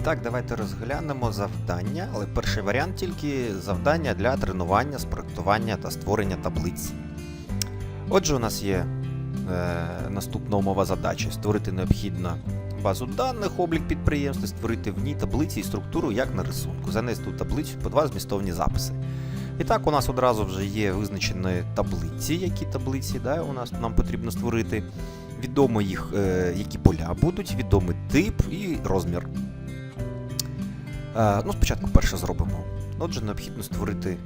І так, давайте розглянемо завдання, але перший варіант тільки завдання для тренування, спроектування та створення таблиць. Отже, у нас є е, наступна умова задачі: створити необхідну базу даних, облік підприємства, створити в ній таблиці і структуру, як на рисунку, занести у таблицю по два змістовні записи. І так, у нас одразу вже є визначені таблиці, які таблиці да, у нас нам потрібно створити. Відомо їх, е, які поля будуть, відомий тип і розмір. Е, ну, спочатку перше зробимо. Отже, необхідно створити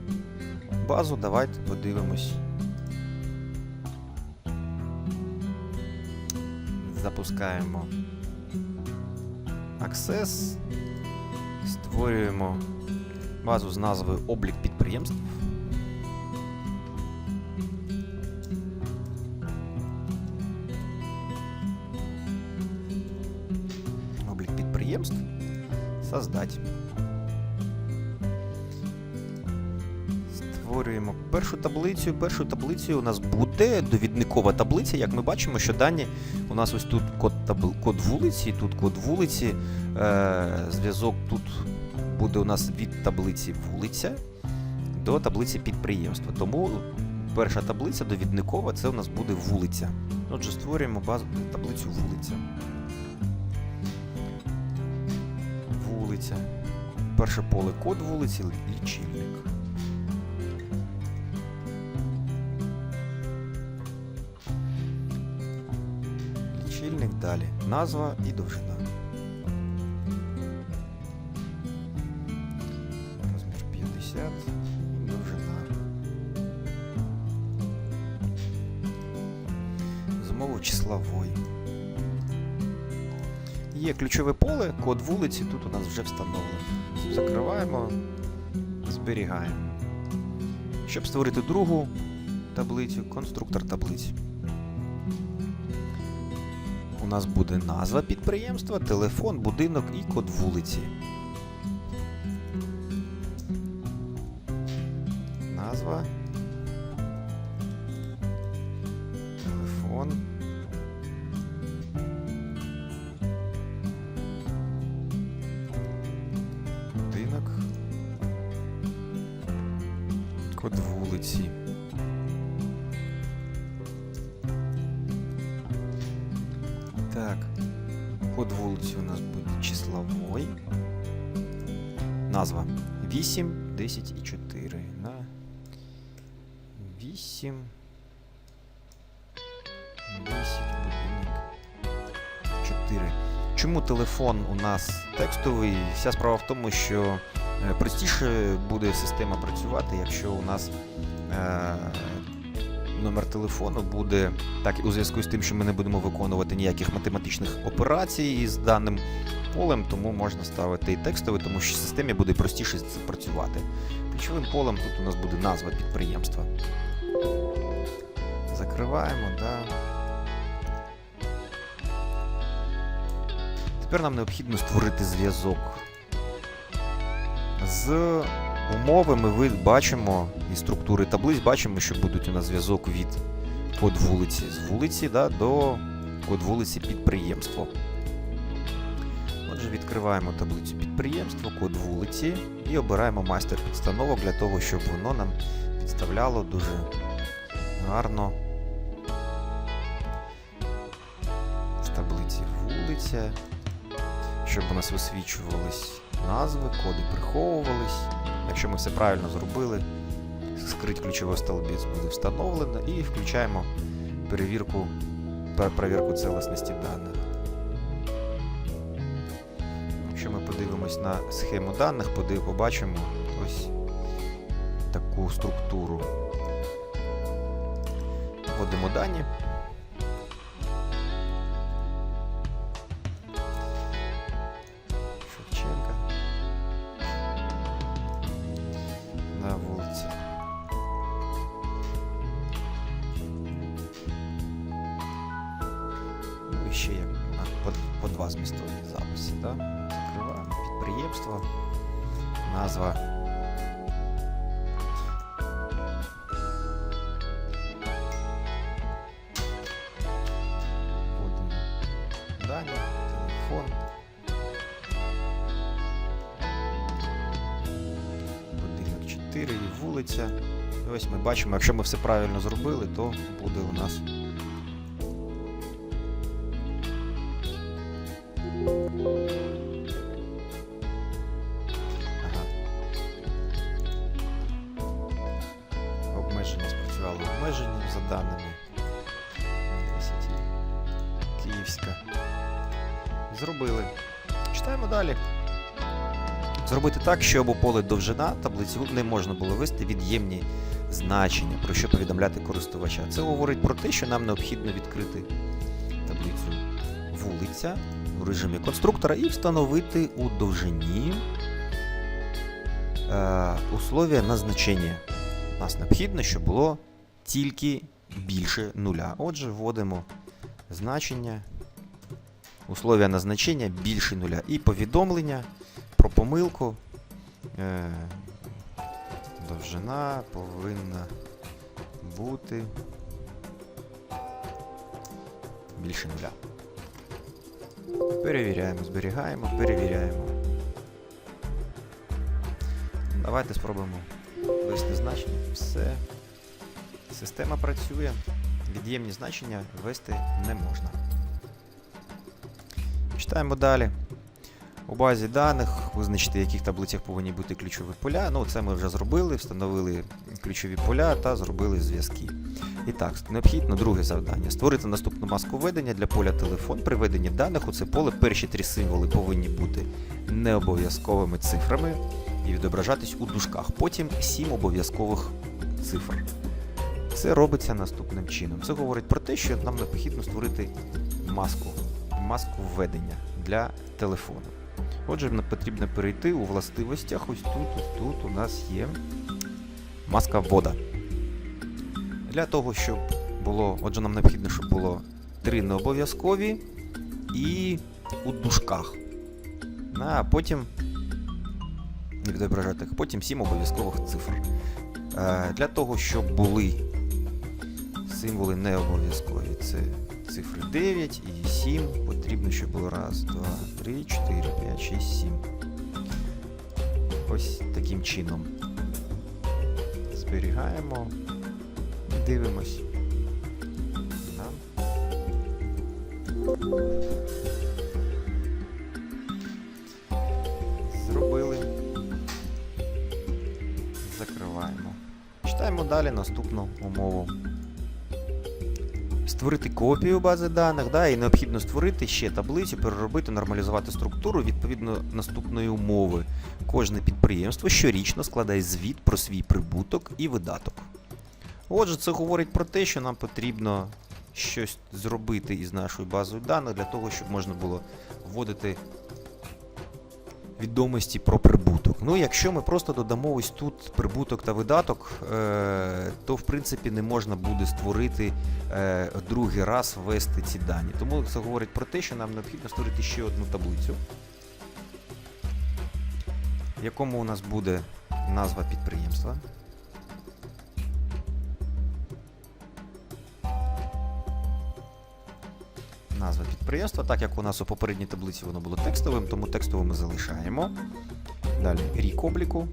базу. Давайте подивимось. Запускаємо Access. Створюємо базу з назвою Облік підприємств. Створюємо першу таблицю. Першою таблицею у нас буде довідникова таблиця. Як ми бачимо, що дані у нас ось тут код, табл... код вулиці, тут код вулиці. Е... Зв'язок тут буде у нас від таблиці вулиця до таблиці підприємства. Тому перша таблиця довідникова це у нас буде вулиця. Отже, створюємо базу таблицю вулиця. Вулиця. Перше поле код вулиці, лічильник. Далі. Назва і довжина. Розмір 50. Довжина. Змову числової. Є ключове поле, код вулиці, тут у нас вже встановлений. Закриваємо, зберігаємо. Щоб створити другу таблицю, конструктор таблиці. Нас буде назва підприємства, телефон, будинок і код вулиці. Назва. Телефон. Будинок. Код вулиці. Назва 8, 10 і 4. На 8. 10 будинок. 4. Чому телефон у нас текстовий? Вся справа в тому, що е, простіше буде система працювати, якщо у нас е, номер телефону буде так у зв'язку з тим, що ми не будемо виконувати ніяких математичних операцій із даним полем, тому можна ставити і текстовий, тому що системі буде простіше працювати. Ключовим полем тут у нас буде назва підприємства. Закриваємо, да. Тепер нам необхідно створити зв'язок. З умовами ви бачимо і структури таблиць, бачимо, що будуть у нас зв'язок від код вулиці з вулиці да, до код вулиці підприємство. Отже, відкриваємо таблицю підприємство, код вулиці і обираємо майстер підстановок для того, щоб воно нам підставляло дуже гарно з таблиці вулиця, щоб у нас висвічувались назви, коди приховувались. Якщо ми все правильно зробили, скрить ключовий столбець буде встановлено і включаємо перевірку, перевірку цілісності даних. Подивимось на схему даних, побачимо ось таку структуру. Вводимо дані. Шевченка. На вулиці. Ну і ще а, по, два змістовні записи, да? підприємства. Назва дані, телефон. Будинок 4 і вулиця. І ось ми бачимо, якщо ми все правильно зробили, то буде у нас. За даними. 10. Київська. Зробили. Читаємо далі. Зробити так, щоб у поле довжина таблиці не можна було ввести від'ємні значення, про що повідомляти користувача. Це говорить про те, що нам необхідно відкрити таблицю вулиця у режимі конструктора і встановити у довжині е, условия на значення. Нас необхідно, щоб було тільки більше нуля. Отже, вводимо значення, условия на значення більше нуля. І повідомлення про помилку. Е, довжина повинна бути більше нуля. Перевіряємо, зберігаємо, перевіряємо. Давайте спробуємо ввести значення. Все. Система працює. Від'ємні значення ввести не можна. Читаємо далі. У базі даних визначити, в яких таблицях повинні бути ключові поля. Ну, це ми вже зробили, встановили ключові поля та зробили зв'язки. І так, необхідно друге завдання. Створити наступну маску введення для поля телефон. При введенні даних у це поле перші три символи повинні бути необов'язковими цифрами і відображатись у дужках. Потім сім обов'язкових цифр. Це робиться наступним чином. Це говорить про те, що нам необхідно створити маску, маску введення для телефону. Отже, нам потрібно перейти у властивостях. Ось тут, ось тут у нас є маска вода. Для того, щоб було, отже, нам необхідно, щоб було три необов'язкові і у дужках. А потім не відображати, потім сім обов'язкових цифр. Е, Для того, щоб були символи не обов'язкові, це цифри 9 і 7. Потрібно, щоб було раз, два, три, 4, 5, 6, 7. Ось таким чином. Зберігаємо. Дивимось. Да. Зробили. Закриваємо. Читаємо далі наступну умову. Створити копію бази даних, да, і необхідно створити ще таблицю, переробити, нормалізувати структуру відповідно наступної умови. Кожне підприємство щорічно складає звіт про свій прибуток і видаток. Отже, це говорить про те, що нам потрібно щось зробити із нашою базою даних для того, щоб можна було вводити відомості про прибуток. Ну, якщо ми просто додамо ось тут прибуток та видаток, е, то в принципі не можна буде створити е, другий раз ввести ці дані. Тому це говорить про те, що нам необхідно створити ще одну таблицю, в якому у нас буде назва підприємства. Назва підприємства, так як у нас у попередній таблиці воно було текстовим, тому текстовим ми залишаємо. Далі рік обліку.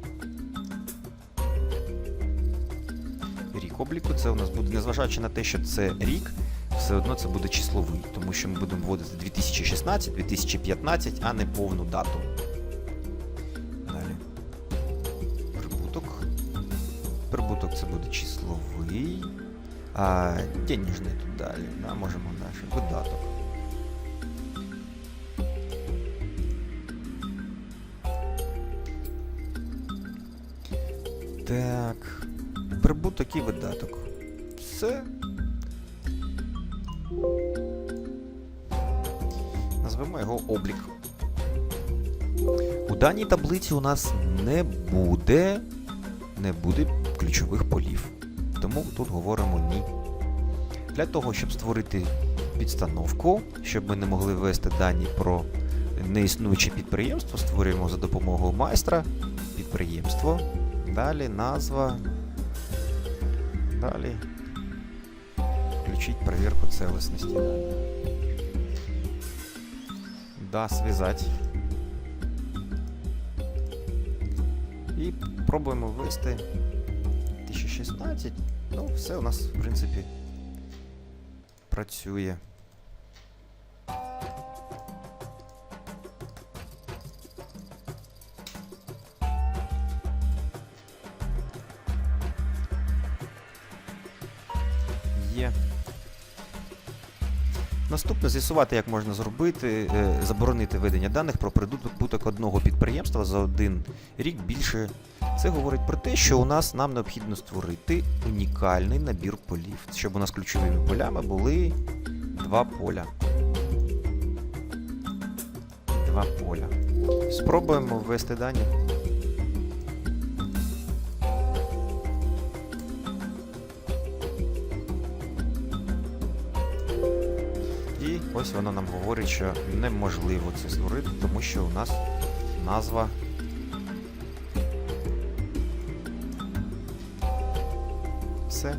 Обліку це у нас буде, незважаючи на те, що це рік, все одно це буде числовий, тому що ми будемо вводити 2016, 2015, а не повну дату. Далі. Прибуток. Прибуток це буде числовий. А денежний тут далі. Да, можемо далі. Видаток. Так. І видаток. Все. Назвемо його облік. У даній таблиці у нас не буде, не буде ключових полів. Тому тут говоримо ні. Для того, щоб створити підстановку, щоб ми не могли ввести дані про неіснуюче підприємство, створюємо за допомогою майстра підприємство. Далі назва. Далі. Включить проверку целостности. Да, связать. І пробуємо ввести 1016. Ну, все у нас, в принципі, працює. З'ясувати, як можна зробити, е, заборонити ведення даних про прибуток одного підприємства за один рік більше. Це говорить про те, що у нас нам необхідно створити унікальний набір полів, щоб у нас ключовими полями були два поля. Два поля. Спробуємо ввести дані. Ось воно нам говорить, що неможливо це створити, тому що у нас назва. Все.